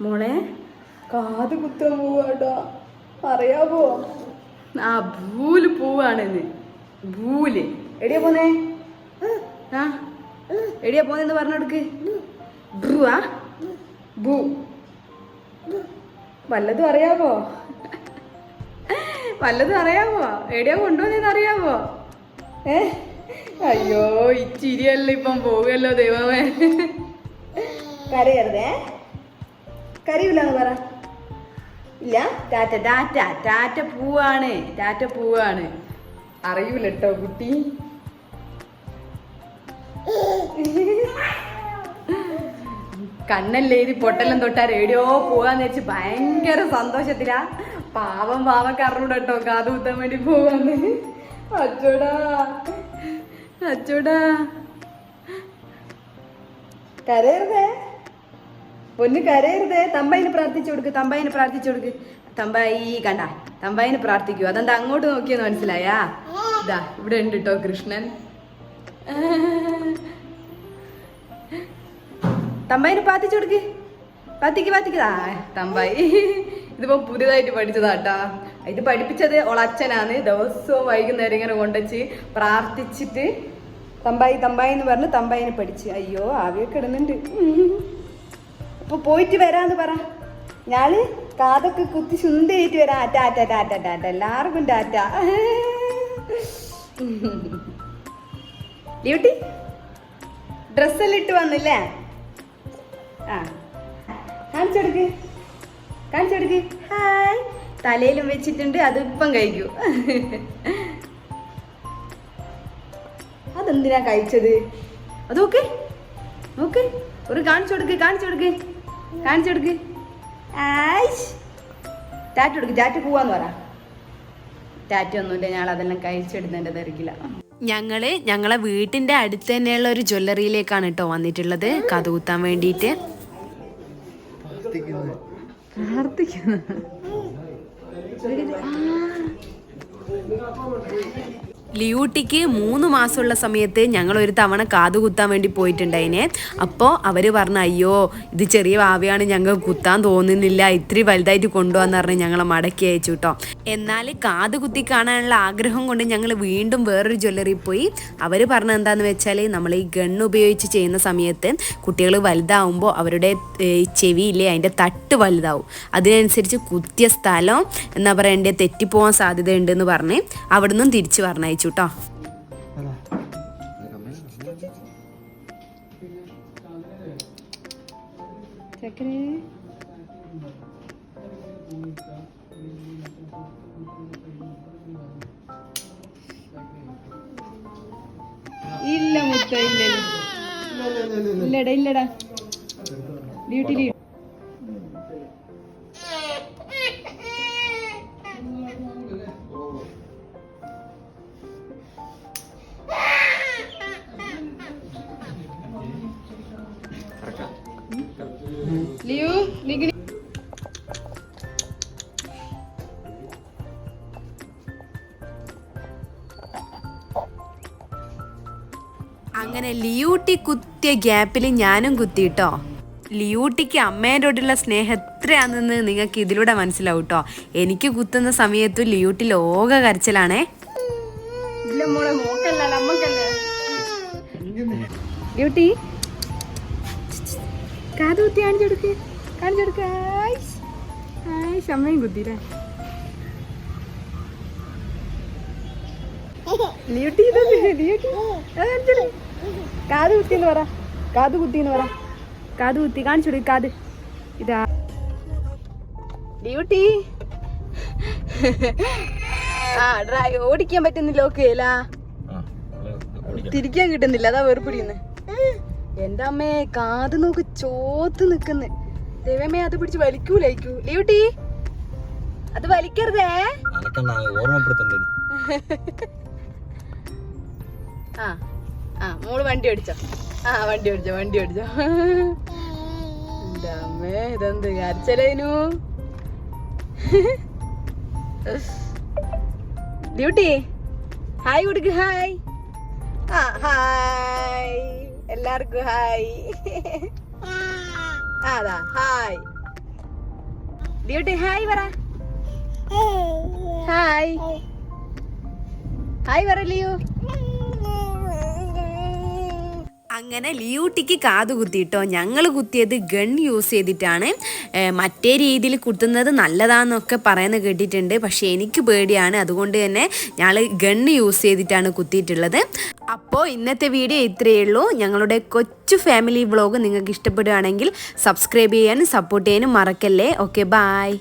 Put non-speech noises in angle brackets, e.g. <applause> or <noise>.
മോളെ? കാത് കുത്താൻ പോവാട്ടോ. അറിയാവോ? ആ ഭൂൽ പോവാണെന്ന്. ഭൂൽ. എടിയാ പോന്നേ? ആ എടിയാ പോന്നെന്ന് പറഞ്ഞെടുക്ക്. ബ്രുവാ ഭൂ. വല്ലതും അറിയാവോ? വല്ലതും അറിയാവോ? എടിയാ കൊണ്ടുവന്നെന്ന് അറിയാവോ? ഏ? അയ്യോ ഇച്ചിരിയല്ല ഇപ്പം പോവുകയല്ലോ ദൈവമേ. കരയരുതേ. കരയില്ലെന്ന് പറ. ഇല്ല? ടാറ്റ ടാറ്റ ടാറ്റ പൂവാണ്. ടാറ്റ പൂവാണ്. അറിയൂല കേട്ടോ. കുട്ടി കണ്ണല്ലേ ഇത് പൊട്ടെല്ലാം തൊട്ടാ റേഡിയോ പോവാന്ന് വെച്ച് ഭയങ്കര സന്തോഷത്തിലാ. പാവം പാവക്കാരനോട് കേട്ടോ കാത് കുത്താൻ വേണ്ടി പോവാന്ന്. അച്ചോടാ. അച്ചോടാ. കരയരുതേ. പൊന്ന് കരയരുത്. തമ്പായിന് പ്രാർത്ഥിച്ചു കൊടുക്ക് തമ്പായിന് പ്രാർത്ഥിച്ചു കൊടുക്ക്. തമ്പായി കണ്ട. തമ്പായിന് പ്രാർത്ഥിക്കൂ. അതെന്താ അങ്ങോട്ട് നോക്കിയെന്ന് മനസ്സിലായാ? ഇതാ ഇവിടെ ഉണ്ട് കേട്ടോ കൃഷ്ണൻ. തമ്പായിന് പ്രാർത്ഥിച്ചു കൊടുക്ക്. പാത്തിക്ക് പാത്തിക്കതാ തമ്പായി. ഇതിപ്പോ പുതിയതായിട്ട് പഠിച്ചതാട്ടാ ഇത് പഠിപ്പിച്ചത് ഓളച്ഛനാണ് ദിവസവും വൈകുന്നേരം ഇങ്ങനെ കൊണ്ടുവച്ച് പ്രാർത്ഥിച്ചിട്ട് തമ്പായി തമ്പായി എന്ന് പറഞ്ഞ് തമ്പായിനെ പഠിച്ച്. അയ്യോ ആവിയൊക്കെ ഇടുന്നുണ്ട്. അപ്പൊ പോയിട്ട് വരാന്ന് പറ. ഞാൾ കാതൊക്കെ കുത്തി സുന്ദരിയിട്ട് വരാം. ടാറ്റ ടാറ്റ ടാറ്റ എല്ലാവർക്കും ടാറ്റ ഡ്യൂട്ടി ഡ്രസ്സെല്ലാം ഇട്ട് വന്നില്ലേ? ആ കാണിച്ചെടുക്ക് കാണിച്ചെടുക്ക് ഹായ്. തലയിലും വെച്ചിട്ടുണ്ട് അത് ഇപ്പം കഴിക്കൂ. അതെന്തിനാ കഴിച്ചത്? അതൊക്കെ നോക്ക്. ഒരു കാണിച്ചു കൊടുക്ക് കാണിച്ചു കൊടുക്ക്. കാണിച്ചു കൊടുക്ക്. ആയിഷ് ടാറ്റ കൊടുക്ക്. ടാറ്റ പോവാന്ന് പറ. ടാറ്റ ഒന്നുമില്ല ഞാൻ അതെല്ലാം കഴിച്ചെടുന്നതിന്റെ തിരക്കില്ല ഞങ്ങൾ ഞങ്ങളെ വീട്ടിന്റെ അടുത്ത് തന്നെയുള്ള ഒരു ജ്വല്ലറിയിലേക്കാണ് കേട്ടോ വന്നിട്ടുള്ളത്. കഥകുത്താൻ വേണ്ടിയിട്ട്. പ്രാർത്ഥിക്കുന്നു. ലിയൂട്ടിക്ക് മൂന്ന് മാസമുള്ള സമയത്ത് ഞങ്ങൾ ഒരു തവണ കാതു കുത്താൻ വേണ്ടി പോയിട്ടുണ്ടായിനെ. അപ്പോൾ അവർ പറഞ്ഞു അയ്യോ ഇത് ചെറിയ വാവയാണ് ഞങ്ങൾ കുത്താൻ തോന്നുന്നില്ല ഇത്തിരി വലുതായിട്ട് കൊണ്ടുപോകാന്ന് പറഞ്ഞ് ഞങ്ങളെ മടക്കി അയച്ചു കേട്ടോ എന്നാൽ കാത് കുത്തി കാണാനുള്ള ആഗ്രഹം കൊണ്ട് ഞങ്ങൾ വീണ്ടും വേറൊരു ജ്വല്ലറിയിൽ പോയി. അവർ പറഞ്ഞത് എന്താന്ന് വെച്ചാൽ നമ്മൾ ഈ ഗണ്ണ് ഉപയോഗിച്ച് ചെയ്യുന്ന സമയത്ത് കുട്ടികൾ വലുതാവുമ്പോൾ അവരുടെ ചെവിയില്ലേ അതിന്റെ തട്ട് വലുതാവും. അതിനനുസരിച്ച് കുത്തിയ സ്ഥലം എന്താ പറയണ്ടേ തെറ്റിപ്പോവാൻ സാധ്യതയുണ്ടെന്ന് പറഞ്ഞ് അവിടുന്ന് തിരിച്ച് പറഞ്ഞയച്ചു. കേട്ടോ ചക്കരേ. ഇല്ല മുത്ത ഇല്ല ഇല്ലടാ ഇല്ലടാ. ഡ്യൂട്ടി ലിയു ലിഗിനി അങ്ങനെ ലിയൂട്ടി കുത്തിയ ഗ്യാപ്പിൽ ഞാനും കുത്തിയിട്ടോ? ലിയൂട്ടിക്ക് അമ്മേനോടുള്ള സ്നേഹം എത്രയാണെന്ന് നിങ്ങൾക്ക് ഇതിലൂടെ മനസ്സിലാവും കേട്ടോ എനിക്ക് കുത്തുന്ന സമയത്തും ലിയൂട്ടി ലോക കരച്ചിലാണേ. ഇല്ല കാത് കുത്തി കാണിച്ചു കൊടുക്ക്. കാണിച്ചു കൊടുക്ക്. ആയിഷ് ആയിഷ് അമ്മയും കുത്തിയില്ലേ? ഡ്യൂട്ടി ഡ്യൂട്ടി കാത് കുത്തി എന്ന് പറ. കാത് കുത്തി എന്ന് പറ. കാത് കുത്തി. കാണിച്ചു കാത്. ഇതാ. ഡ്യൂട്ടി ആ ഡ്രൈ. ഓടിക്കാൻ പറ്റുന്നില്ല ഓക്കെ അല്ല. തിരിക്കാൻ കിട്ടുന്നില്ല. അതാ വേർപിടിയുന്നത് എന്റെ അമ്മേ കാത് നോക്ക് ചോത്ത് നിക്കുന്ന്. ദൈവമേ അത് പിടിച്ച് വലിക്കൂലായിക്കൂ ലീവട്ടി അത് വലിക്കരുതേ? <laughs> ആ ആ മോൾ വണ്ടി ഓടിച്ചോ. ആ വണ്ടി ഓടിച്ചോ വണ്ടി ഓടിച്ചോ. <laughs> എന്റെ അമ്മേ ഇതെന്ത് കരച്ചലേനു? ഡ്യൂട്ടി <laughs> ഹായ് കൊടുക്ക് ഹായ്. ആ ഹായ്. എല്ലാവർക്കും ഹായ്. അതാ ഹായ്. ലിയോട്ടി ഹായ് പറ. ഹായ്. ഹായ് പറ ലിയോ. അങ്ങനെ ലിയൂട്ടിക്ക് കാത് കുത്തിയിട്ടോ? ഞങ്ങൾ കുത്തിയത് ഗൺ യൂസ് ചെയ്തിട്ടാണ്. മറ്റേ രീതിയിൽ കുത്തുന്നത് നല്ലതാന്നൊക്കെ പറയുന്നത് കേട്ടിട്ടുണ്ട്. പക്ഷേ എനിക്ക് പേടിയാണ്. അതുകൊണ്ട് തന്നെ ഞങ്ങൾ ഗണ്ണ് യൂസ് ചെയ്തിട്ടാണ് കുത്തിയിട്ടുള്ളത്. അപ്പോൾ ഇന്നത്തെ വീഡിയോ ഇത്രയേ ഉള്ളൂ. ഞങ്ങളുടെ കൊച്ചു ഫാമിലി വ്ളോഗ് നിങ്ങൾക്ക് ഇഷ്ടപ്പെടുകയാണെങ്കിൽ സബ്സ്ക്രൈബ് ചെയ്യാനും സപ്പോർട്ട് ചെയ്യാനും മറക്കല്ലേ? Okay bye.